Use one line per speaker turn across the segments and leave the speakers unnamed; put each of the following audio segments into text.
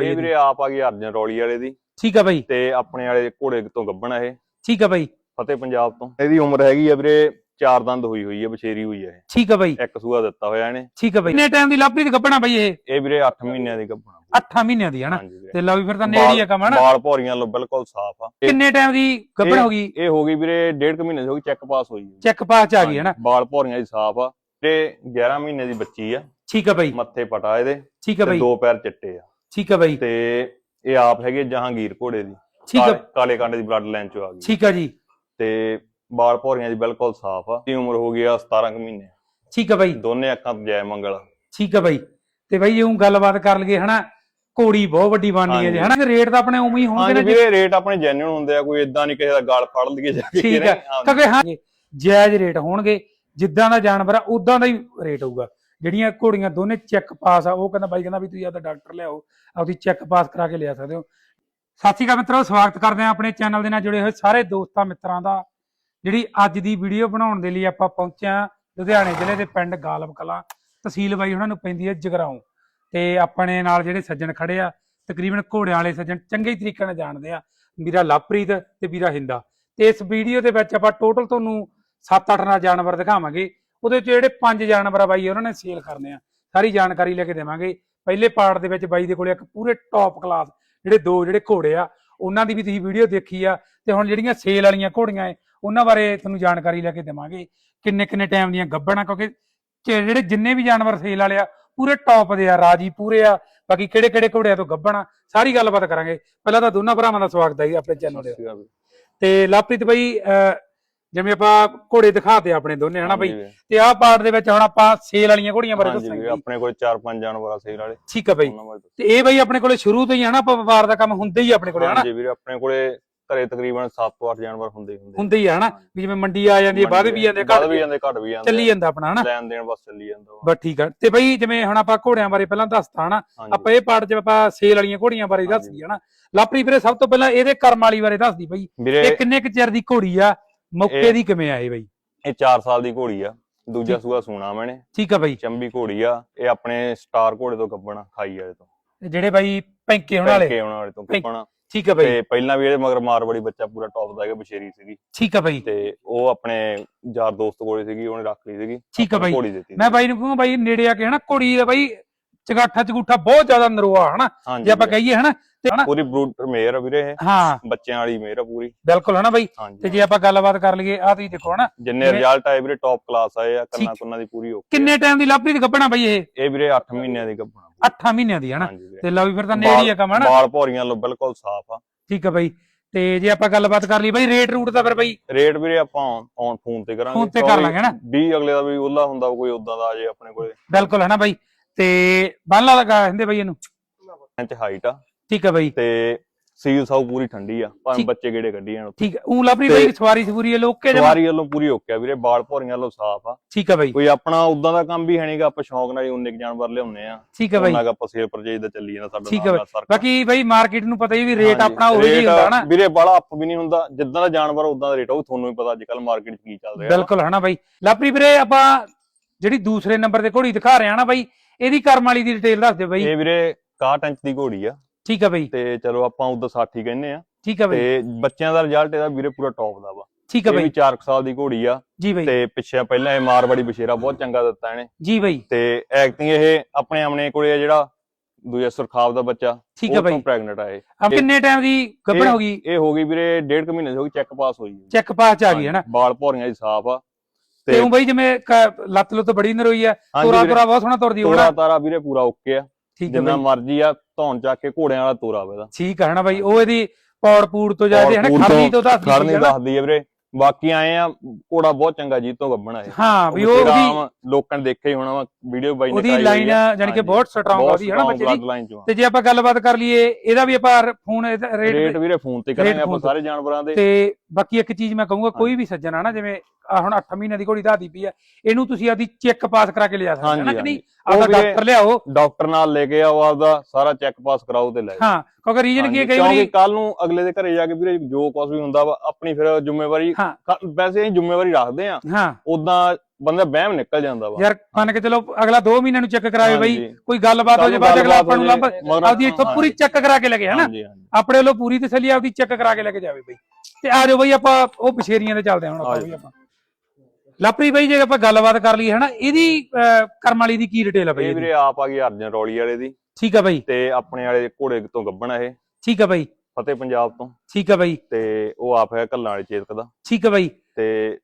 ਇਹ ਵੀਰੇ ਆਪ ਆ ਗਈ ਅਰਜਨ ਰੌਲੀ ਵਾਲੇ ਦੀ।
ਠੀਕ ਆ ਬਾਈ
ਤੇ ਆਪਣੇ ਵਾਲੇ ਘੋੜੇ ਤੋਂ ਗੱਬਣਾ ਇਹ।
ਠੀਕ ਆ ਬਾਈ
ਫਤਿਹ ਪੰਜਾਬ ਤੋਂ। ਇਹਦੀ ਉਮਰ ਹੈਗੀ ਆ ਵੀਰੇ ਚਾਰ ਦੰਦ ਹੋਈ ਹੋਈ ਹੈ ਬਛੇਰੀ ਹੋਈ ਹੈ
ਠੀਕ ਆ ਬਾਈ
ਇੱਕ ਸੂਆ ਦਿੱਤਾ ਹੋਇਆ ਇਹਨੇ।
ਠੀਕ ਆ ਬਾਈ ਕਿੰਨੇ ਟਾਈਮ ਦੀ ਲੱਭਰੀ ਦੀ ਗੱਭਣਾ ਬਾਈ ਇਹ?
ਇਹ ਵੀਰੇ 8 ਮਹੀਨਿਆਂ ਦੀ ਗੱਬਣਾ
8 ਮਹੀਨਿਆਂ ਦੀ ਹਨਾ? ਤੇ ਲਓ ਵੀ ਫਿਰ ਤਾਂ ਨੇੜੇ ਹੀ ਆ ਕੰਮ ਹਨਾ?
ਬਾਲ ਭੌਰੀਆਂ ਲੋ ਬਿਲਕੁਲ ਸਾਫ਼ ਆ।
ਕਿੰਨੇ ਟਾਈਮ ਦੀ ਗੱਭਣ ਹੋ ਗਈ?
ਇਹ ਹੋ ਗਈ ਵੀਰੇ ਡੇਢ ਕੁ ਮਹੀਨੇ ਦੀ ਹੋ ਗਈ ਚੈੱਕ ਪਾਸ ਹੋਈ ਹੈ
ਚੈੱਕ ਪਾਸ ਚ ਆ ਗਈ ਹਨਾ?
ਬਾਲ ਭੌਰੀਆਂ ਦੀ ਸਾਫ਼ ਆ। ਤੇ 11 ਮਹੀਨੇ ਦੀ ਬੱਚੀ ਆ।
ਠੀਕ ਆ ਬਾਈ
ਮੱਥੇ ਪਟਾ ਇਹਦੇ।
ਠੀਕ ਆ ਬਾਈ
ਦੋ ਪੈਰ ਚਿੱਟੇ ਆ।
ਠੀਕ ਆ ਬਾਈ।
ਤੇ ਇਹ ਆਪ ਹੈਗੇ ਜਹਾਂਗੀਰ ਘੋੜੇ ਦੀ।
ਠੀਕ ਆ।
ਕਾਲੇ- ਕਾਂਡੇ ਦੀ ਬਲੱਡ ਲਾਈਨ ਚੋਂ ਆ ਗਈ।
ਠੀਕ ਆ ਜੀ।
ਤੇ ਬਾਲ ਭੌਰੀਆਂ ਦੀ ਬਿਲਕੁਲ ਸਾਫ਼ ਆ। ਦੀ ਉਮਰ ਹੋ ਗਈ ਆ 17 ਕੁ ਮਹੀਨੇ।
ਠੀਕ ਆ ਬਾਈ।
ਦੋਨੇ ਅੱਖਾਂ ਤੋਂ ਜੈ ਮੰਗਲ
ਠੀਕ ਆ ਬਾਈ। ਤੇ ਬਾਈ ਉਹ ਗੱਲਬਾਤ ਕਰ ਲਈਏ ਹਨਾ? ਘੋੜੀ ਬਹੁਤ ਵੱਡੀ ਬਣਨੀ ਹੈ ਜੀ ਹਨਾ? ਰੇਟ ਤਾਂ ਆਪਣੇ ਉਵੇਂ ਹੀ ਹੋਣਗੇ
ਹਾਂਜੀ
ਨਾ ਜੀ।
ਵੀਰੇ ਰੇਟ ਆਪਣੇ ਜੈਨੂਨ ਹੁੰਦੇ ਆ ਕੋਈ ਇਦਾਂ ਨਹੀਂ ਕਿਸੇ ਦਾ ਗਾਲ ਫੜ ਲਈਏ ਜਾ ਕੇ
ਠੀਕ ਆ। ਕਿਉਂਕਿ ਹਾਂ ਜਾਇਜ਼ ਰੇਟ ਹੋਣਗੇ। ਜਿੱਦਾਂ ਦਾ ਜਾਨਵਰ ਆ ਉਦਾਂ ਦਾ ਹੀ ਰੇਟ ਹੋਊਗਾ। ਜਿਹੜੀਆਂ ਘੋੜੀਆਂ ਦੋਨੇ ਚੈੱਕ ਪਾਸ ਆ, ਉਹ ਕਹਿੰਦਾ ਬਾਈ ਕਹਿੰਦਾ ਵੀ ਤੁਸੀਂ ਆਪਦਾ ਡਾਕਟਰ ਲਿਆਓ ਆਪਦੀ ਚੈੱਕ ਪਾਸ ਕਰਾ ਕੇ ਲਿਆ ਸਕਦੇ ਹੋ। ਸਤਿ ਸ਼੍ਰੀ ਅਕਾਲ ਮਿੱਤਰੋ, ਸਵਾਗਤ ਕਰਦੇ ਹਾਂ ਆਪਣੇ ਚੈਨਲ ਦੇ ਨਾਲ ਜੁੜੇ ਹੋਏ ਸਾਰੇ ਦੋਸਤਾਂ ਮਿੱਤਰਾਂ ਦਾ, ਜਿਹੜੀ ਅੱਜ ਦੀ ਵੀਡੀਓ ਬਣਾਉਣ ਦੇ ਲਈ ਆਪਾਂ ਪਹੁੰਚੇ ਹਾਂ ਲੁਧਿਆਣੇ ਜ਼ਿਲ੍ਹੇ ਦੇ ਪਿੰਡ ਗਾਲਬ ਕਲਾਂ, ਤਹਿਸੀਲ ਬਾਈ ਉਹਨਾਂ ਨੂੰ ਪੈਂਦੀ ਹੈ ਜਗਰਾਉਂ। ਤੇ ਆਪਣੇ ਨਾਲ ਜਿਹੜੇ ਸੱਜਣ ਖੜੇ ਆ, ਤਕਰੀਬਨ ਘੋੜਿਆਂ ਵਾਲੇ ਸੱਜਣ, ਚੰਗੇ ਤਰੀਕੇ ਨਾਲ ਜਾਣਦੇ ਆ, ਵੀਰਾ ਲਵਪ੍ਰੀਤ ਤੇ ਵੀਰਾ ਹਿੰਦਾ। ਤੇ ਇਸ ਵੀਡੀਓ ਦੇ ਵਿੱਚ ਆਪਾਂ ਟੋਟਲ ਤੁਹਾਨੂੰ 7-8 ਨਾਲ ਜਾਨਵਰ ਦਿਖਾਵਾਂਗੇ। ਉਹਦੇ ਵਿੱਚ ਜਿਹੜੇ ਪੰਜ ਜਾਨਵਰ ਆ ਬਾਈ ਉਹਨਾਂ ਨੇ ਸੇਲ ਕਰਨੇ ਆ। ਸਾਰੀ ਜਾਣਕਾਰੀ ਲੈ ਕੇ ਦੇਵਾਂਗੇ। ਪਹਿਲੇ ਪਾਰਟ ਦੇ ਵਿੱਚ ਬਾਈ ਦੇ ਕੋਲੇ ਇੱਕ ਪੂਰੇ ਟੌਪ ਕਲਾਸ ਜਿਹੜੇ ਦੋ ਜਿਹੜੇ ਘੋੜੇ ਆ ਉਹਨਾਂ ਦੀ ਵੀ ਤੁਸੀਂ ਵੀਡੀਓ ਦੇਖੀ ਆ ਤੇ ਹੁਣ ਜਿਹੜੀਆਂ ਸੇਲ ਵਾਲੀਆਂ ਘੋੜੀਆਂ ਐ ਉਹਨਾਂ ਬਾਰੇ ਤੁਹਾਨੂੰ ਜਾਣਕਾਰੀ ਲੈ ਕੇ ਦੇਵਾਂਗੇ। ਕਿੰਨੇ ਕਿੰਨੇ ਟਾਈਮ ਦੀਆਂ ਗੱਭਣਾ ਕਿਉਂਕਿ ਚ- ਜਿਹੜੇ ਜਿੰਨੇ ਵੀ ਜਾਨਵਰ ਸੇਲ ਵਾਲੇ ਆ ਪੂਰੇ ਟੌਪ ਦੇ ਆ ਰਾਜੀ ਪੂਰੇ ਆ। ਬਾਕੀ ਕਿਹੜੇ ਕਿਹੜੇ ਘੋੜਿਆਂ ਤੋਂ ਗੱਭਣਾ ਸਾਰੀ ਗੱਲਬਾਤ ਕਰਾਂਗੇ। ਪਹਿਲਾਂ ਤਾਂ ਦੋਨਾਂ ਭਰਾਵਾਂ ਦਾ ਸਵਾਗਤ ਹੈ ਜੀ ਆਪਣੇ ਚੈਨਲ ਦੇ ਤੇ ਲਵਪ੍ਰੀਤ ਬਾਈ ਜਿਵੇਂ ਆਪਾਂ ਘੋੜੇ ਦਿਖਾਤੇ ਆਪਣੇ ਦੋਨੇ ਹਨਾ ਬਾਈ? ਤੇ ਆਹ ਪਾਰਟ ਦੇ ਵਿੱਚ ਹੁਣ ਆਪਾਂ ਸੇਲ ਵਾਲੀਆਂ ਘੋੜੀਆਂ ਬਾਰੇ
ਹਾਂਜੀ ਵੀਰੇ,
ਦੱਸਾਂਗੇ।
ਆਪਣੇ ਕੋਲ 4-5 ਜਾਨਵਰ ਆ ਸੇਲ ਵਾਲੇ।
ਠੀਕ ਆ ਬਾਈ।
ਉਹਨਾਂ ਬਾਰੇ ਦੱਸੋ।
ਤੇ ਇਹ ਬਾਈ ਆਪਣੇ ਕੋਲੇ ਸ਼ੁਰੂ ਤੋਂ ਹੀ ਹਨਾ ਆਪਾਂ ਵਪਾਰ ਦਾ ਕੰਮ ਹੁੰਦੇ ਹੀ ਆਪਣੇ ਕੋਲੇ ਹਨਾ?
ਹਾਂਜੀ ਵੀਰੇ ਆਪਣੇ ਕੋਲੇ ਘਰੇ ਤਕਰੀਬਨ 7 ਤੋਂ 8 ਜਾਨਵਰ ਹੁੰਦੇ ਹੀ ਹੁੰਦੇ
ਹੁੰਦੇ ਹੀ ਆ ਹਨਾ ਵੀ ਜਿਵੇਂ ਮੰਡੀ ਆ ਜਾਂਦੀ ਹੈ ਵੱਧ ਵੀ ਜਾਂਦੇ ਘੱਟ
ਵੀ ਜਾਂਦੇ ਘੱਟ ਵੀ ਜਾਂਦੇ।
ਚੱਲੀ ਜਾਂਦਾ ਆਪਣਾ ਹਨਾ?
ਲੈਣ ਦੇਣ ਬਸ ਚੱਲੀ ਜਾਂਦਾ ਵਾ।
ਬਸ ਠੀਕ ਆ। ਤੇ ਬਾਈ ਜਿਵੇਂ ਹੁਣ ਆਪਾਂ ਘੋੜਿਆਂ ਬਾਰੇ ਪਹਿਲਾਂ ਦੱਸਤਾ ਹਨਾ
ਹਾਂਜੀ।
ਆਪਾਂ ਇਹ ਪਾਰਟ 'ਚ ਆਪਾਂ ਸੇਲ ਵਾਲੀਆਂ ਘੋੜੀਆਂ ਬਾਰੇ। ਦੱਸਦੀ ਹਨਾ। ਲਾਪਰੀ ਵੀਰੇ ਸਭ ਤੋਂ ਪਹਿਲਾਂ ਇਹਦੇ ਕਰਮ ਵਾਲੀ ਬਾਰੇ ਦੱਸਦੀ ਬਾਈ।
ਵੀਰੇ
ਇਹ ਕਿੰਨੇ ਕੁ ਚਿਰ ਦੀ ਘੋੜੀ ਆ? ਮੌਕੇ ਦੀ ਕਿਵੇਂ ਆਏ ਬਾਈ?
ਇਹ 4 ਸਾਲ ਦੀ ਘੋੜੀ ਆ। ਦੂਜਾ। ਸੂਆ ਸੂਣਾ ਮੈਨੇ
ਠੀਕ ਆ ਬਾਈ।
ਚੰਬੀ ਘੋੜੀ ਆ। ਇਹ ਆਪਣੇ ਸਟਾਰ ਘੋੜੇ ਤੋਂ ਗੱਬਣਾ ਖਾਈ ਵਾਲੇ ਤੋਂ।
ਜਿਹੜੇ ਬਾਈ ਪੈਂਕੇ ਹੋਣ ਵਾਲੇ?
ਪੈਂਕੇ ਉਹਨਾਂ ਵਾਲੇ ਤੋਂ। ਗੱਬਣਾ।
ਠੀਕ ਆ ਬਾਈ।
ਤੇ ਪਹਿਲਾਂ ਵੀ ਇਹਦੇ ਮਗਰ ਮਾਰਵਾੜੀ ਬੱਚਾ ਪੂਰਾ ਟੌਪ ਦਾ ਹੈਗਾ ਬਸ਼ੇਰੀ ਸੀਗੀ।
ਠੀਕ ਆ ਬਾਈ।
ਤੇ ਉਹ ਆਪਣੇ ਯਾਰ ਦੋਸਤ ਕੋਲੇ ਸੀਗੀ ਉਹਨੇ ਰੱਖ ਲਈ ਸੀਗੀ।
ਠੀਕ ਆ ਬਾਈ। ਮੈਂ ਬਾਈ ਨੂੰ ਕਹੂੰਗਾ ਬਾਈ ਨੇੜੇ ਆ ਕੇ ਹਨਾ ਘੋੜੀ ਦਾ ਬਾਈ ਚਗਾਠਾ ਚਗੂਠਾ ਬਹੁਤ ਜ਼ਿਆਦਾ ਨਰੋਆ ਹਨਾ? ਜੇ ਆਪਾਂ ਕਹੀਏ ਹਨਾ ਤੇ ਹਨਾ?
ਪੂਰੀ ਬਰੂਟਰ ਮੇਰ ਆ ਵੀਰੇ ਇਹ।
ਹਾਂ।
ਬੱਚਿਆਂ ਵਾਲੀ ਮੇਰ ਆ ਪੂਰੀ।
ਬਿਲਕੁਲ ਹਨਾ ਬਾਈ? ਤੇ ਜੇ ਆਪਾਂ ਗੱਲਬਾਤ ਕਰ ਲਈਏ ਆ ਤੁਸੀਂ ਦੇਖੋ ਹਨਾ?
ਜਿੰਨੇ ਰਿਜ਼ਲਟ ਆਏ ਵੀਰੇ ਟੌਪ ਕਲਾਸ ਆਏ ਆ ਕੰਨਾ। ਕੁੰਨਾ ਦੀ ਪੂਰੀ ਓਕੇ
ਕਿੰਨੇ ਟਾਈਮ ਦੀ ਲਾਪਰੀ ਦੀ ਗੱਭਣਾ ਬਾਈ ਇਹ?
ਇਹ ਵੀਰੇ 8 ਮਹੀਨਿਆਂ ਦੀ ਗੱਭਣਾ
8 ਮਹੀਨਿਆਂ ਦੀ ਹਨਾ? ਤੇ ਲਓ ਵੀ ਫਿਰ ਤਾਂ ਨੇੜੇ ਹੀ ਆ ਕੰਮ ਹਨਾ?
ਬਾਲ ਭੌਰੀਆਂ ਲੋ ਬਿਲਕੁਲ ਸਾਫ਼ ਆ।
ਠੀਕ ਆ ਬਾਈ। ਤੇ ਜੇ ਆਪਾਂ ਗੱਲਬਾਤ ਕਰ ਲਈ ਬਾਈ ਰੇਟ ਰੂਟ ਦਾ ਫਿਰ ਬਾਈ?
ਰੇਟ ਵੀਰੇ ਆਪਾਂ ਔਨ ਫੋਨ ਤੇ ਕਰਾਂਗੇ।
ਫੋਨ ਤੇ ਕਰ ਲਾਂਗੇ ਨਾ।
20 ਅਗਲੇ ਦਾ ਵੀ ਉਹਲਾ ਹੁੰਦਾ ਕੋਈ ਉਦਾਂ ਦਾ ਆ ਜੇ ਆਪਣੇ ਕੋਲੇ।
ਬਿਲਕੁਲ ਹਨਾ ਬਾਈ? ਤੇ ਬਾਲਾ ਲਗਾ ਹੁੰਦੇ ਬਾਈ ਇਹਨੂੰ।
ਇੰਚ ਹਾਈਟ ਆ।
ਠੀਕ ਆ ਬਾਈ।
ਤੇ ਸੀਲ ਸਾਊ ਪੂਰੀ ਠੰਡੀ ਆ। ਭਾਵੇਂ
ਠੀਕ।
ਬੱਚੇ ਕਿਹੜੇ ਕੱਢੀ ਜਾਣ
ਠੀਕ ਉਹ ਲਾਪਰੀ
ਤੇ-
ਬਾਈ ਸਵਾਰੀ ਸਵੂਰੀ ਇਹ ਲੋਕੇ ਜਮਾ?
ਸਵਾਰੀ ਵੱਲੋਂ ਪੂਰੀ ਓਕੇ ਆ ਵੀਰੇ ਬਾਲ ਭੌਰੀਆਂ ਵੱਲੋਂ ਸਾਫ਼ ਆ।
ਠੀਕ ਆ ਬਾਈ।
ਕੋਈ ਆਪਣਾ ਉਦਾਂ ਦਾ ਕੰਮ ਵੀ ਹੈ ਨਹੀਂਗਾ ਆਪਾਂ ਸ਼ੌਂਕ ਨਾਲ ਹੀ ਉਨੇ ਕੁ ਜਾਨਵਰ ਲਿਆਉਂਦੇ ਆ।
ਠੀਕ ਆ ਬਾਈ।
ਉਹਨਾਂ ਦਾ ਆਪਾਂ ਸੇਲ ਪਰਚੇਜ ਦਾ ਚੱਲੀ ਜਾਂਦਾ ਸਾਡਾ
ਠੀਕ
ਨਾਲ ਸਰਕਲ।
ਬਾਕੀ ਬਾਈ ਮਾਰਕੀਟ ਨੂੰ ਪਤਾ ਹੀ ਵੀ ਰੇਟ
ਹਾਂਜੀ,
ਆਪਣਾ ਉਹੀ
ਰੇਟ
ਹੀ ਹੁੰਦਾ ਹਨਾ
ਵੀਰੇ ਬਾਲਾ ਅਪ ਵੀ ਨਹੀਂ ਹੁੰਦਾ। ਜਿੱਦਾਂ ਦਾ ਜਾਨਵਰ ਉਦਾਂ ਦਾ ਰੇਟ ਉਹ ਤੁਹਾਨੂੰ ਵੀ ਪਤਾ ਅੱਜ ਕੱਲ ਮਾਰਕੀਟ 'ਚ ਕੀ ਚੱਲ ਰਿਹਾ।
ਬਿਲਕੁਲ ਹਨਾ ਬਾਈ। ਲਾਪਰੀ ਵੀਰੇ ਆਪਾਂ ਜਿਹੜੀ ਦੂਸਰੇ ਨੰਬਰ ਤੇ ਘੋੜੀ ਦਿਖਾ ਰਹੇ ਆ ਨਾ ਬਾਈ ਇਹਦੀ ਕਰਮ ਵਾਲੀ ਦੀ ਡਿਟੇਲ ਦੱਸ ਦਿਓ ਬਾਈ।
ਇਹ ਵੀਰੇ 61 ਇੰਚ ਦੀ ਘੋੜੀ ਆ।
ਠੀਕ ਆ ਬਾਈ।
ਤੇ ਚਲੋ ਆਪਾਂ ਉਦਾਂ 60 ਹੀ ਕਹਿੰਦੇ ਆ।
ਠੀਕ ਆ ਬਾਈ।
ਤੇ ਬੱਚਿਆਂ ਦਾ ਰਿਜ਼ਲਟ ਇਹਦਾ ਵੀਰੇ ਪੂਰਾ ਟੌਪ ਦਾ ਵਾ।
ਠੀਕ ਆ
ਇਹ
ਬਾਈ।
ਵੀ 4 ਸਾਲ ਦੀ ਘੋੜੀ ਆ।
ਜੀ ਬਾਈ।
ਤੇ ਪਿੱਛੇ ਪਹਿਲਾਂ ਇਹ ਮਾਰਵਾੜੀ ਬਸ਼ੇਰਾ ਬਹੁਤ ਚੰਗਾ ਦਿੱਤਾ ਇਹਨੇ।
ਜੀ ਬਾਈ।
ਤੇ ਐਕਟਿੰਗ ਇਹ ਆਪਣੇ ਆਪਣੇ ਕੋਲੇ ਆ ਜਿਹੜਾ ਦੂਜਾ ਸੁਰਖਾਬ ਦਾ ਬੱਚਾ
ਠੀਕ ਆ ਬਾਈ।
ਪ੍ਰੈਗਨੈਂਟ ਆ ਇਹ।
ਆ ਕਿੰਨੇ ਟਾਈਮ ਦੀ ਗੱਭਣ ਹੋ ਗਈ?
ਇਹ ਹੋ ਗਈ ਵੀਰੇ ਡੇਢ ਕੁ ਮਹੀਨੇ ਦੀ ਹੋ ਗਈ ਚੈੱਕ ਪਾਸ ਹੋਈ
ਚੈੱਕ ਪਾਸ ਆ ਗਈ ਹੈ ਨਾ?
ਬਾਲ ਭੌਰੀਆਂ ਦੀ ਸਾਫ਼ ਆ।
ਤੇ ਉਹ ਬਾਈ? ਜਿਵੇਂ ਲੱਤ ਲੁੱਤ ਬੜੀ ਨਰੋਈ ਆ ਤੋਰਾ ਤੋਰਾ ਬਹੁਤ ਸੋਹਣਾ ਤੁਰਦੀ ਹੋਣਾ
ਤੋਰਾ ਤਾਰਾ ਵੀਰੇ ਪੂਰਾ ਓਕੇ ਆ।
ਹੈ
ਜਿੰਨਾ ਮਰਜ਼ੀ ਆ ਧੌਣ ਚੱਕ ਕੇ ਘੋੜਿਆਂ ਵਾਲਾ ਤੋਰਾ ਵਾ ਇਹਦਾ।
ਠੀਕ ਹੈ ਨਾ ਬਾਈ? ਉਹ ਇਹਦੀ ਪੌੜ ਪੂੜ ਤੋਂ ਜਾ ਕੇ ਹਨਾ ਖੜਨੀ ਤੋਂ ਦੱਸਦੀ
ਆ ਵੀਰੇ। ਬਾਕੀ ਆਏ ਆ ਘੋੜਾ ਬਹੁਤ ਚੰਗਾ ਜੀ ਤੋਂ ਗੱਬਣਾ ਹੈ
ਹਾਂ ਵੀ ਉਹ ਉਹਦੀ
ਲੋਕਾਂ ਨੇ ਦੇਖਿਆ ਹੀ ਹੋਣਾ ਵਾ ਵੀਡੀਓ ਬਾਈ ਨੇ
ਉਹਦੀ ਲਾਈਨ। ਜਾਨੀ ਕਿ ਬਹੁਤ ਸਟਰੋਂਗ ਆਉਂਦੀ ਹੈ ਨਾ ਬੱਚੇ ਦੀ। ਤੇ ਜੇ ਆਪਾਂ ਗੱਲਬਾਤ ਕਰ ਲਈਏ ਇਹਦਾ ਵੀ ਆਪਾਂ ਫੋਨ
ਰੇਟ
ਰੇਟ
ਵੀਰੇ ਫੋਨ ਤੇ ਕਰਾਂਗੇ ਆਪਾਂ। ਸਾਰੇ ਜਾਨਵਰਾਂ ਦੇ
ਤੇ ਬਾਕੀ ਇੱਕ ਚੀਜ਼ ਮੈਂ ਕਹੂੰਗਾ ਕੋਈ ਵੀ ਸੱਜਣ ਆ ਨਾ ਜਿਵੇਂ ਹੁਣ 8 ਮਹੀਨਿਆਂ ਦੀ ਘੋੜੀ ਦਾਦੀ ਪਈ ਆ ਇਹਨੂੰ ਤੁਸੀਂ ਆਦੀ ਚੈੱਕ ਪਾਸ ਕਰਾ ਕੇ ਲਿਆ ਸਕਦੇ ਹੋ ਨਾ ਕਿ ਨਹੀਂ ਆਪਦਾ ਡਾਕਟਰ ਲਿਆਓ
ਡਾਕਟਰ ਨਾਲ ਲੈ ਕੇ ਆਓ ਆਪਦਾ ਸਾਰਾ ਚੈੱਕ ਪਾਸ ਕਰਾਓ ਤੇ ਲੈ ਜਾਓ।
ਹਾਂ ਕਿਉਂਕਿ ਰੀਜਨ ਕੀ ਹੈ ਕਈ ਵਾਰੀ
ਕੱਲ ਨੂੰ ਅਗਲੇ ਦੇ ਘਰੇ ਜਾ ਕੇ ਵੀਰੇ ਜੋ ਕੁਝ ਵੀ ਹੁੰਦਾ ਵਾ ਆਪਣੀ ਫਿਰ ਜ਼ਿੰਮੇਵਾਰੀ ਵੈਸੇ ਅਸੀਂ ਜ਼ਿੰਮੇਵਾਰੀ ਰੱਖਦੇ ਆ
ਹਾਂ।
ਉਦਾਂ ਬੰਦਾ ਵਹਿਮ ਨਿਕਲ ਜਾਂਦਾ ਵਾ।
ਯਾਰ ਮੰਨ ਕੇ ਚਲੋ ਅਗਲਾ 2 ਮਹੀਨਿਆਂ ਨੂੰ ਚੈੱਕ ਕਰਾਵੇ ਬਈ। ਕੋਈ ਗੱਲਬਾਤ ਹੋ ਜੇ ਬਾਅਦ ਅਗਲਾ ਆਪਾਂ ਨੂੰ ਲੱਭ ਆਪਦੀ ਇੱਥੋਂ ਪੂਰੀ ਚੈੱਕ ਕਰਾ ਕੇ ਲੈ ਕੇ ਹਨਾ? ਆਪਣੇ ਵੱਲੋਂ ਪੂਰੀ ਤਸੱਲੀ ਆਪਦੀ ਚੈੱਕ ਕਰਾ ਕੇ ਲੈ ਕੇ ਜਾਵੇ ਬਈ। ਤੇ ਆ ਜਾਓ ਬਈ ਆਪਾਂ ਉਹ ਬਸ਼ੇਰੀਆਂ ਤੇ ਚੱਲਦੇ ਹਾਂ ਹੁਣ ਆਪਾਂ ਵੀ ਆਪਾਂ। ਲਾਪਰੀ ਬਈ ਜੇ ਆਪਾਂ ਗੱਲਬਾਤ ਕਰ ਲਈਏ ਹਨਾ? ਇਹਦੀ ਕਰਮ ਵਾਲੀ ਦੀ ਕੀ ਡਿਟੇਲ ਆ ਬਈ
ਇਹ? ਵੀਰੇ ਆਪ ਆ ਗਈ ਅਰਜਨ ਰੌਲੀ ਵਾਲੇ ਦੀ।
ਠੀਕ ਆ ਬਈ।
ਤੇ ਆਪਣੇ ਵਾਲੇ ਘੋੜੇ ਤੋਂ ਗੱਬਣਾ ਇਹ।
ਠੀਕ ਆ ਬਈ।
ਫਤਿਹ ਪੰਜਾਬ ਤੋਂ।
ਠੀਕ ਆ ਬਈ।
ਤੇ ਉਹ ਆਪ ਹੈ ਕੱਲਾਂ ਵਾਲੇ ਚੇਤਕ ਦਾ।
ਠੀਕ ਆ ਬਈ।
ਤੇ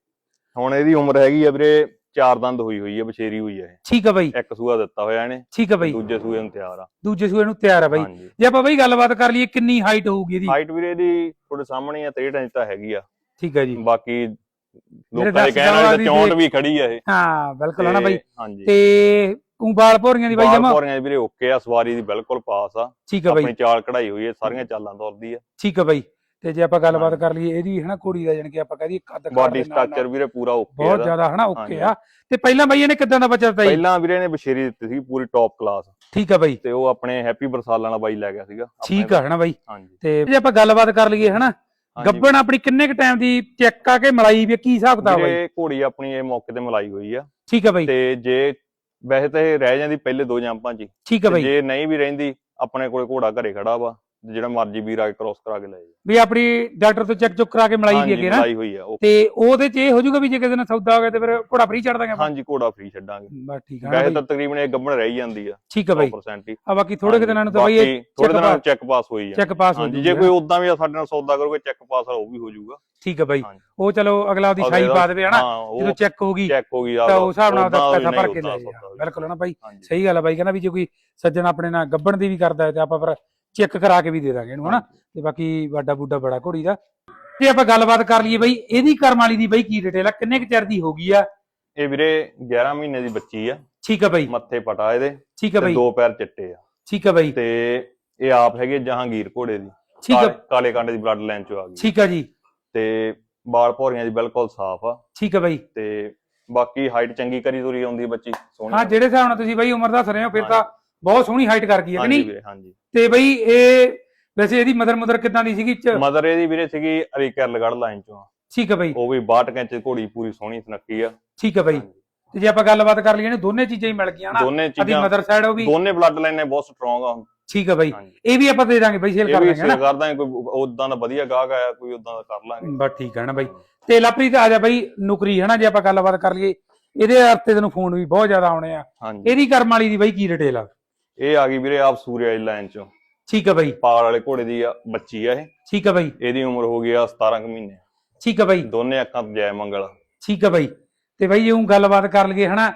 ਹੁਣ ਇਹਦੀ ਉਮਰ ਹੈਗੀ ਆ ਵੀਰੇ ਚਾਰ ਦੰਦ ਹੋਈ ਹੋਈ ਹੈ ਬਛੇਰੀ ਹੋਈ ਹੈ
ਠੀਕ ਆ ਬਈ।
ਇੱਕ ਸੂਆ ਦਿੱਤਾ ਹੋਇਆ ਇਹਨੇ
ਠੀਕ ਆ ਬਈ।
ਦੂਜੇ ਸੂਏ ਨੂੰ ਤਿਆਰ ਆ।
ਦੂਜੇ ਸੂਏ ਨੂੰ ਤਿਆਰ ਆ ਬਈ। ਜੇ ਆਪਾਂ ਬਈ ਗੱਲਬਾਤ ਕਰ ਲਈਏ ਕਿੰਨੀ ਹਾਈਟ ਹੋਊਗੀ ਇਹਦੀ?
ਹਾਈਟ ਵੀਰੇ ਦੀ ਤੁਹਾਡੇ ਸਾਹਮਣੇ ਆ 63 ਇੰਚ ਤਾਂ ਹੈਗੀ ਆ।
ਠੀਕ ਆ ਜੀ।
ਬਾਕੀ ਲੋਕਾਂ ਦੇ ਕਹਿਣ ਵਾਲੇ ਤਾਂ
ਵੀ
ਚੌਂਟ
ਦੇ-
ਵੀ ਖੜੀ ਆ ਇਹ।
ਹਾਂ ਬਿਲਕੁਲ ਹਨਾ ਬਈ।
ਤੇ ਹਾਂਜੀ
ਤੇ ਉਹ ਬਾਲ ਭੋਰੀਆਂ ਦੀ ਬਈ ਜਮਾ?
ਪੌਰੀਆਂ ਵੀਰੇ ਓਕੇ ਆ ਸਵਾਰੀ ਦੀ ਬਿਲਕੁਲ ਪਾਸ ਆ।
ਠੀਕ ਆ ਬਈ।
ਆਪਣੀ ਚਾਲ ਕਢਾਈ ਹੋਈ ਹੈ ਸਾਰੀਆਂ ਚਾਲਾਂ ਤੁਰਦੀ ਆ।
ਠੀਕ ਆ ਬਈ। ਤੇ ਜੇ ਆਪਾਂ ਗੱਲਬਾਤ ਕਰ ਲਈਏ ਇਹਦੀ ਹਨਾ ਕੁੜੀ ਦਾ ਕਿ ਆਪਾਂ ਕਹਦੇ ਕੱਦ ਕਾਠ
ਬਾਡੀ
ਦੇ ਨਾਲ ਨਾਲ
ਸਟਰਕਚਰ ਵੀਰੇ ਪੂਰਾ ਓਕੇ
ਬਹੁਤ
ਆ।
ਜ਼ਿਆਦਾ ਹਨਾ ਓਕੇ। ਆ। ਤੇ ਪਹਿਲਾਂ ਬਈ ਇਹਨੇ ਕਿਦਾਂ ਦਾ ਬੱਚਾ ਦਿੱਤਾ ਜੀ?
ਪਹਿਲਾਂ ਵੀਰੇ ਨੇ ਬਸ਼ੇਰੀ ਦਿੱਤੀ ਸੀ ਪੂਰੀ ਟੌਪ ਕਲਾਸ
ਠੀਕ ਆ ਬਈ।
ਤੇ ਉਹ ਆਪਣੇ ਹੈਪੀ ਬਰਸਾਲਾਂ ਦਾ ਬਾਈ ਲੈ ਗਿਆ ਸੀਗਾ। ਆਪਣੇ
ਠੀਕ ਆ ਹਨਾ ਬਾਈ।
ਹਾਂਜੀ।
ਤੇ ਜੇ ਆਪਾਂ ਗੱਲਬਾਤ ਕਰ ਲਈਏ ਹਨਾ
ਹਾਂਜੀ।
ਗੱਬਣ ਆਪਣੀ ਕਿੰਨੇ ਕ ਟਾਈਮ ਦੀ ਚੈੱਕ ਆ ਕੇ ਮਲਾਈ ਵੀ ਆ, ਕੀ ਹਿਸਾਬ ਕਿਤਾਬ ਆ
ਵੀਰੇ ਘੋੜੀ ਆਪਣੀ ਇਹ ਮੌਕੇ ਤੇ ਮਲਾਈ ਹੋਈ ਆ।
ਠੀਕ ਆ ਬਾਈ।
ਤੇ ਜੇ ਵੈਸੇ ਤਾਂ ਇਹ ਰਹਿ ਜਾਂਦੀ ਪਹਿਲੇ ਦੋ ਜੰਪਾਂ 'ਚ ਹੀ।
ਠੀਕ
ਤੇ
ਬਾਈ
ਜੇ ਨਹੀਂ ਵੀ ਰਹਿੰਦੀ ਆਪਣੇ ਕੋਲੇ ਘੋੜਾ ਘਰੇ ਖੜਾ ਵਾ ਜਿਹੜਾ ਮਰਜ਼ੀ ਵੀਰ ਆ ਕੇ ਕ੍ਰੋਸ ਕਰਾ ਕੇ ਲੈ ਜਾ
ਵੀ ਆਪਣੀ ਡਾਕਟਰ ਤੋਂ ਚੈੱਕ ਚੁੱਕ ਕਰਾ ਕੇ ਮਲਾਈ
ਹਾਂਜੀ
ਅੱਗੇ ਨਾ।
ਮਲਾਈ ਹੋਈ ਆ ਉਹ
ਤੇ ਉਹਦੇ ਚ ਇਹ ਹੋ ਜਾਊਗਾ ਵੀ ਜੇ ਕਿਸੇ ਨਾਲ ਸੌਦਾ ਹੋ ਗਿਆ ਤੇ ਫਿਰ ਘੋੜਾ ਫ੍ਰੀ ਛੱਡ ਦਾਂਗੇ
ਹਾਂਜੀ ਘੋੜਾ ਫ੍ਰੀ ਛੱਡਾਂਗੇ।
ਬਸ ਠੀਕ ਆ
ਵੈਸੇ ਤਾਂ ਤਕਰੀਬਨ ਇਹ ਗੱਬਣ ਰਹਿ ਜਾਂਦੀ ਆ
ਠੀਕ ਆ ਬਾਈ।
100% ਹੀ।
ਆ ਬਾਕੀ ਥੋੜੇ ਕੁ ਦਿਨਾਂ ਨੂੰ ਤਾਂ ਬਾਈ ਇਹ
ਥੋੜੇ ਦਿਨਾਂ ਨੂੰ ਚੈੱਕ ਪਾਸ ਹੋਈ ਆ।
ਚੈੱਕ ਪਾਸ ਹੋ
ਜੇ
ਜਾਊਗਾ
ਕੋਈ ਉਦਾਂ ਵੀ ਸਾਡੇ ਨਾਲ ਸੌਦਾ ਕਰੂਗਾ ਚੈੱਕ ਪਾਸ ਉਹ ਵੀ ਹੋ ਜਾਊਗਾ
ਠੀਕ ਆ ਬਾਈ। ਉਹ ਚਲੋ ਅਗਲਾ ਉਹਦੀ ਸ਼ਾਈ
ਦਾ-
ਪਾ ਦੇਵੇ ਹਨਾ ਜਦੋਂ ਚੈੱਕ ਹੋਗੀ
ਚੈੱਕ ਹੋ ਗਈ
ਤਾਂ ਉਸ ਹਿਸਾਬ ਨਾਲ ਉਹਦਾ ਪੈਸਾ ਭਰ ਕੇ ਲੈ ਜਾ। ਬਿਲਕੁਲ ਨਾ ਬਾਈ। ਸਹੀ ਗੱਲ ਆ ਬਾਈ ਕਹਿੰਦਾ ਵੀ ਜੇ ਕੋਈ ਸੱਜਣ ਆਪਣੇ ਨਾਲ ਗੱਬਣ ਦੀ ਵੀ ਕਰਦਾ ਹੈ ਤੇ ਆਪਾਂ ਫਿਰ ਚੈੱਕ ਕਰਾ ਕੇ ਵੀ ਦੇ ਦਾਂਗੇ ਇਹਨੂੰ ਹਨਾ? ਤੇ ਬਾਕੀ ਵਾਡਾ ਬੂਡਾ ਬੜਾ ਘੋੜੀ ਦਾ। ਤੇ ਆਪਾਂ ਗੱਲਬਾਤ ਕਰ ਲਈਏ ਬਈ ਇਹਦੀ ਕਰਮ ਵਾਲੀ ਦੀ ਬਈ ਕੀ ਡਿਟੇਲ ਆ ਕਿੰਨੇ ਕੁ ਚਿਰ ਦੀ ਹੋ ਗਈ ਆ?
ਇਹ ਵੀਰੇ 11 ਮਹੀਨੇ ਦੀ ਬੱਚੀ ਆ।
ਠੀਕ ਆ ਬਈ।
ਮੱਥੇ ਪਟਾ ਇਹਦੇ।
ਠੀਕ ਆ
ਤੇ
ਬਈ।
ਦੋ ਪੈਰ ਚਿੱਟੇ ਆ।
ਠੀਕ ਆ ਬਈ।
ਤੇ ਇਹ ਆਪ ਹੈਗੇ ਜਹਾਂਗੀਰ ਘੋੜੇ ਦੀ।
ਠੀਕ ਆ।
ਕਾਲੇ- ਕਾਲੇ ਕਾਂਡੇ ਦੀ ਬਲੱਡ ਲਾਈਨ ਚੋਂ ਆ ਗਈ।
ਠੀਕ ਆ ਜੀ।
ਤੇ ਬਾਲ ਭੌਰੀਆਂ ਦੀ ਬਿਲਕੁਲ ਸਾਫ਼ ਆ।
ਠੀਕ ਆ ਬਈ।
ਤੇ ਬਾਕੀ ਹਾਈਟ ਚੰਗੀ ਕਰੀ ਤੁਰੀ ਆਉਂਦੀ ਬੱਚੀ ਸੋਹਣੀ
ਹਾਂ ਜਿਹੜੇ ਹਿਸਾਬ ਨਾਲ ਤੁਸੀਂ ਬਈ ਉਮਰ ਦੱਸ ਰਹੇ ਹੋ ਫਿਰ ਤਾਂ ਬਹੁਤ ਸੋਹਣੀ ਹਾਈਟ ਕਰ ਗਈ ਹੈ ਕਿ
ਹਾਂਜੀ
ਨਹੀਂ?
ਵੀਰੇ ਹਾਂਜੀ।
ਤੇ ਬਈ ਇਹ ਵੈਸੇ ਇਹਦੀ ਮਦਰ ਮਦਰ ਕਿਦਾਂ ਦੀ ਸੀਗੀ? ਚ-
ਮਦਰ ਇਹਦੀ ਵੀਰੇ ਸੀਗੀ ਅਰੀਕਰ ਲਗੜ ਲਾਈਨ ਚੋਂ। ਆ।
ਠੀਕ ਆ ਬਈ।
ਉਹ ਵੀ 62 ਕੈਂਚ ਘੋੜੀ ਪੂਰੀ ਸੋਹਣੀ ਸੁਨੱਖੀ ਆ।
ਠੀਕ ਆ ਬਈ। ਤੇ ਜੇ ਆਪਾਂ ਗੱਲਬਾਤ ਕਰ ਲਈਏ ਨੇ ਦੋਨੇ ਚੀਜ਼ਾਂ ਹੀ ਮਿਲ ਗਈਆਂ ਨਾ।
ਦੋਨੇ
ਆਦੀ
ਚੀਜ਼ਾਂ
ਮਦਰ ਸਾਈਡ ਉਹ ਵੀ
ਦੋਨੇ ਬਲੱਡ ਲਾਈਨਾਂ ਬਹੁਤ ਸਟਰੋਂਗ ਆ
ਠੀਕ ਆ ਬਈ।
ਹਾਂਜੀ।
ਇਹ ਵੀ ਆਪਾਂ ਦੇ ਦਾਂਗੇ ਬਈ ਸੇਲ
ਇਹ
ਕਰ
ਵੀ
ਦਾਂਗੇ
ਸੇਲ
ਨਾ?
ਕਰ ਦਾਂਗੇ ਕੋਈ ਉਦਾਂ ਦਾ ਵਧੀਆ ਗਾਹਕ ਆਇਆ ਕੋਈ ਉਦਾਂ ਦਾ ਕਰ ਲਾਂਗੇ।
ਬਸ ਠੀਕ ਆ ਨਾ ਬਈ। ਤੇ ਲਪਰੀ ਤੇ ਆ ਜਾ ਬਈ ਨੁਕਰੀ ਹਨਾ ਜੇ ਆਪਾਂ ਗੱਲਬਾਤ ਕਰ ਲਈਏ। ਇਹਦੇ ਹਰਤੇ ਤੈਨੂੰ ਫੋਨ ਵੀ ਬਹੁਤ ਜ਼ਿਆਦਾ ਆਉਣੇ ਆ।
ਹਾਂਜੀ।
ਇਹਦੀ ਕਰਮ ਵਾਲੀ ਦੀ ਬਈ ਕੀ ਡਿਟੇਲ ਆ?
ਇਹ ਆ ਗਈ ਵੀਰੇ ਆਪ ਸੂਰਿਆ ਵਾਲੀ ਲਾਈਨ ਚੋਂ।
ਠੀਕ ਆ ਬਈ।
ਪਾਲ ਵਾਲੇ ਘੋੜੇ ਦੀ ਆ ਬੱਚੀ ਆ ਇਹ।
ਠੀਕ ਆ ਬਈ।
ਇਹਦੀ ਉਮਰ ਹੋ ਗਈ ਆ 17 ਕੁ ਮਹੀਨੇ।
ਠੀਕ ਆ ਬਈ।
ਦੋਨੇ ਅੱਖਾਂ ਤੋਂ ਜੈ ਮੰਗਲ
ਠੀਕ ਆ ਬਈ। ਤੇ ਬਈ ਜੇ ਉਹ ਗੱਲਬਾਤ ਕਰ ਲਈਏ ਹਨਾ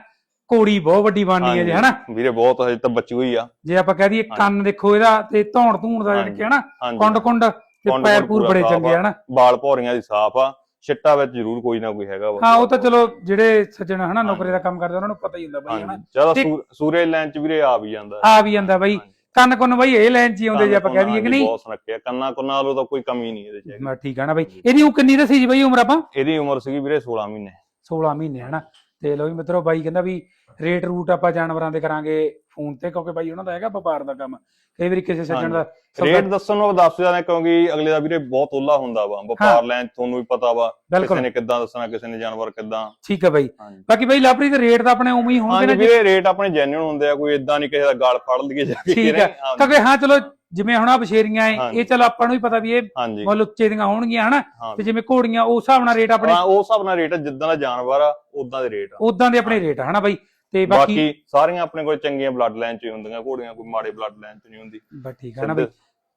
ਘੋੜੀ ਬਹੁਤ ਵੱਡੀ ਬਣਨੀ ਹੈ ਜੇ ਹਨਾ।
ਵੀਰੇ ਬਹੁਤ ਹਜੇ ਤਾਂ ਬੱਚੀ ਹੋਈ ਆ।
ਜੇ ਆਪਾਂ ਕਹਿ ਦਈਏ ਕੰਨ ਦੇਖੋ ਇਹਦਾ ਤੇ ਧੌਣ ਧੂਣ ਦਾ ਜਾਣੀ ਕਿ ਹਨਾ
ਹਾਂਜੀ।
ਕੁੰਡ ਕੁੰਡ ਤੇ ਪੈਰ ਪੂਰ
ਪੂਰਾ
ਬੜੇ
ਸਾਫ਼
ਚੰਗੇ
ਆ।
ਹਨਾ।
ਬਾਲ ਭੌਰੀਆਂ ਦੀ ਸਾਫ਼ ਆ। ਛਿੱਟਾ ਵਿੱਚ ਜ਼ਰੂਰ ਕੋਈ ਨਾ ਕੋਈ ਹੈਗਾ
ਹਾਂ ਉਹ ਤਾਂ ਚਲੋ ਜਿਹੜੇ ਸੱਜਣ ਹਨਾ ਨੌਕਰੀ ਦਾ ਕੰਮ ਕਰਦੇ ਉਹਨਾਂ ਨੂੰ ਪਤਾ ਹੀ ਹੁੰਦਾ ਬਈ ਹਨਾ।
ਹਾਂਜੀ ਜ਼ਿਆਦਾ ਸੂਰਜ ਲਾਈਨ ਚ ਵੀਰੇ ਆ ਵੀ ਜਾਂਦਾ।
ਆ ਵੀ ਜਾਂਦਾ ਬਈ। ਕੰਨ ਕੁੰਨ ਬਈ ਇਹ ਲਾਈਨ 'ਚ ਹੀ ਆਉਂਦੇ ਜੇ ਆਪਾਂ ਕਹਿ ਦਈਏ ਕਿ ਨਹੀਂ।
ਬਹੁਤ ਸੁਨੱਖਿਆ ਕੰਨਾਂ ਕੁੰਨਾਂ ਵਾਲੋ ਤਾਂ ਕੋਈ ਕਮੀ ਨਹੀਂ ਇਹਦੇ ਚ ਹੈਗੀ।
ਮੈਂ ਠੀਕ ਆ ਨਾ ਬਈ। ਇਹਦੀ ਉਹ ਕਿੰਨੀ ਦੱਸੀ ਜੀ ਬਈ ਉਮਰ ਆਪਾਂ?
ਇਹਦੀ ਉਮਰ ਸੀਗੀ ਵੀਰੇ 16 ਮਹੀਨੇ।
16 ਮਹੀਨੇ ਹਨਾ। ਤੇ ਲੋ ਵੀ ਮਿੱਤਰੋ ਬਾਈ ਕਹਿੰਦਾ ਵੀ ਰੇਟ ਰੂਟ ਆਪਾਂ ਜਾਨਵਰਾਂ ਦੇ ਕਰਾਂਗੇ ਫੋਨ ਤੇ ਕਿਉਂਕਿ ਬਾਈ ਉਹਨਾਂ ਦਾ ਹੈਗਾ ਵਪਾਰ ਦਾ ਕੰਮ। ਕਈ ਵਾਰੀ ਕਿਸੇ ਸੱਜਣ ਦਾ
ਰੇਟ ਦੱਸਣ ਨੂੰ ਦੱਸ ਜਾਂਦੇ ਕਿਉਂਕਿ ਅਗਲੇ ਦਾ ਵੀਰੇ ਬਹੁਤ ਓਲਾ ਹੁੰਦਾ ਵਾ। ਵਪਾਰ ਲੈਣ ਤੁਹਾਨੂੰ ਵੀ ਪਤਾ ਵਾ ਕਿਸੇ ਨੇ ਕਿੱਦਾਂ ਦੱਸਣਾ ਕਿਸੇ ਨੇ ਜਾਨਵਰ ਕਿੱਦਾਂ।
ਠੀਕ ਆ ਬਾਈ। ਬਾਕੀ ਬਾਈ ਲਾਪਰੀ ਦੇ ਰੇਟ ਤਾਂ ਆਪਣੇ ਉਵੇਂ ਹੀ ਹੋਣਗੇ ਨਾ?
ਵੀਰੇ ਰੇਟ ਆਪਣੇ ਜੈਨੂਨ ਹੁੰਦੇ ਆ ਕੋਈ ਇਦਾਂ ਨਹੀਂ ਕਿਸੇ ਦਾ ਗਾਲ ਫੜ ਲਈਏ ਜਾ ਕੇ।
ਠੀਕ
ਹਾਂਜੀ,
ਕਿਉਂਕਿ ਹਾਂ ਚਲੋ ਜਿਵੇਂ ਹੁਣ ਆ ਬਸ਼ੇਰੀਆਂ ਐ। ਇਹ ਚਲੋ ਆਪਾਂ ਨੂੰ ਵੀ ਪਤਾ ਵੀ ਇਹ ਮੁੱਲ ਉੱਚੇ ਦੀਆਂ ਹੋਣਗੀਆਂ ਹਨਾ? ਤੇ ਜਿਵੇਂ ਘੋੜੀਆਂ ਉਸ ਹਿਸਾਬ ਨਾਲ ਰੇਟ ਆਪਣੇ
ਹਾਂ ਉਹ ਹਿਸਾਬ ਨਾਲ ਰੇਟ ਜਿੱਦਾਂ ਦਾ ਜਾਨਵਰ ਆ ਉਦਾਂ ਦੇ ਰੇਟ ਆ।
ਉਦਾਂ ਦੇ ਆਪਣੇ ਰੇਟ ਆ ਹਨਾ ਬਾਈ? ਤੇ ਬਾਕੀ
ਸਾਰੀਆਂ ਆਪਣੇ ਕੋਲ ਚੰਗੀਆਂ ਬਲੱਡ ਲਾਈਨ ਚ ਹੀ ਹੁੰਦੀਆਂ ਘੋੜੀਆਂ ਕੋਈ ਮਾੜੇ ਬਲੱਡ ਲਾਈਨ ਚ ਨਹੀਂ ਹੁੰਦੀ।
ਬਸ ਠੀਕ ਆ ਨਾ ਬਾਈ?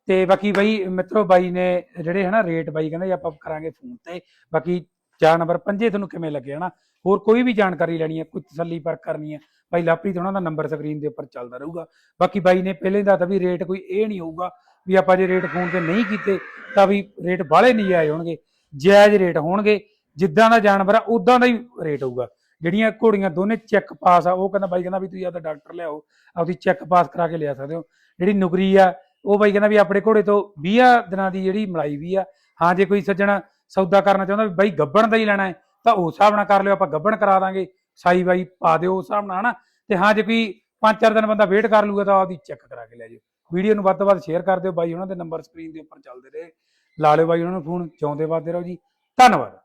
ਤੇ ਬਾਕੀ ਬਾਈ ਮਿੱਤਰੋ ਬਾਈ ਨੇ ਜਿਹੜੇ ਹਨਾ ਰੇਟ ਬਾਈ ਕਹਿੰਦਾ ਜੀ ਆਪਾਂ ਕਰਾਂਗੇ ਫੋਨ ਤੇ। ਬਾਕੀ ਚਾਰ ਨੰਬਰ ਪੰਜੇ ਤੁਹਾਨੂੰ ਕਿਵੇਂ ਲੱਗੇ, ਹਨਾ? ਹੋਰ ਕੋਈ ਵੀ ਜਾਣਕਾਰੀ ਲੈਣੀ ਹੈ, ਕੋਈ ਤਸੱਲੀ ਪਰ ਕਰਨੀ ਹੈ, ਬਾਈ ਲਾਪਰੀਤ ਉਹਨਾਂ ਦਾ ਨੰਬਰ ਸਕਰੀਨ ਦੇ ਉੱਪਰ ਚੱਲਦਾ ਰਹੂਗਾ। ਬਾਕੀ ਬਾਈ ਨੇ ਪਹਿਲੇ ਦਾ ਤਾਂ ਵੀ ਰੇਟ ਕੋਈ ਇਹ ਨਹੀਂ ਹੋਊਗਾ ਵੀ ਆਪਾਂ ਜੇ ਰੇਟ ਫੋਨ ਤੇ ਨਹੀਂ ਕੀਤੇ, ਤਾਂ ਵੀ ਰੇਟ ਬਾਹਲੇ ਨਹੀਂ ਆਏ ਹੋਣਗੇ, ਜਾਇਜ਼ ਰੇਟ ਹੋਣਗੇ, ਜਿੱਦਾਂ ਦਾ ਜਾਨਵਰ ਆ ਉਦਾਂ ਦਾ ਹੀ ਰੇਟ ਹੋਊਗਾ। ਜਿਹੜੀਆਂ ਘੋੜੀਆਂ ਦੋਨੇ ਚੈੱਕ ਪਾਸ ਆ, ਉਹ ਕਹਿੰਦਾ ਬਾਈ ਕਹਿੰਦਾ ਵੀ ਤੁਸੀਂ ਆਪਦਾ ਡਾਕਟਰ ਲਿਆਓ, ਆਪਦੀ ਚੈੱਕ ਪਾਸ ਕਰਾ ਕੇ ਲਿਆ ਸਕਦੇ ਹੋ। ਜਿਹੜੀ ਨੁਕਰੀ ਆ, ਉਹ ਬਾਈ ਕਹਿੰਦਾ ਵੀ ਆਪਣੇ ਘੋੜੇ ਤੋਂ 20 ਦਿਨਾਂ ਦੀ ਜਿਹੜੀ ਮਲਾਈ ਵੀ ਆ, ਹਾਂ ਜੇ ਕੋਈ ਸੱਜਣ ਸੌਦਾ ਕਰਨਾ ਚਾਹੁੰਦਾ ਵੀ ਬਾਈ ਗੱਬਣ ਦਾ ਹੀ ਲੈਣਾ ਹੈ, ਤਾਂ ਉਸ ਹਿਸਾਬ ਨਾਲ ਕਰ ਲਿਓ, ਆਪਾਂ ਗੱਬਣ ਕਰਾ ਦਾਂਗੇ। ਸਾਈ ਬਾਈ ਪਾ ਦਿਓ ਉਸ ਹਿਸਾਬ ਨਾਲ, ਹਨਾ? ਤੇ ਹਾਂ, ਜੇ ਕੋਈ ਪੰਜ ਚਾਰ ਦਿਨ ਬੰਦਾ ਵੇਟ ਕਰ ਲੂਗਾ ਤਾਂ ਆਪਦੀ ਚੈੱਕ ਕਰਾ ਕੇ ਲੈ ਜਾਓ ਵੀਡੀਓ ਨੂੰ ਵੱਧ ਤੋਂ ਵੱਧ ਸ਼ੇਅਰ ਕਰ ਦਿਓ ਬਾਈ, ਉਹਨਾਂ ਦੇ ਨੰਬਰ ਸਕਰੀਨ ਦੇ ਉੱਪਰ ਚੱਲਦੇ ਰਹੇ। ਲਾ ਲਿਓ ਬਾਈ ਉਹਨਾਂ ਨੂੰ ਫੋਨ ਚਾਉਂਦੇ ਵੱਧਦੇ ਰਹੋ ਜੀ। ਧੰਨਵਾਦ।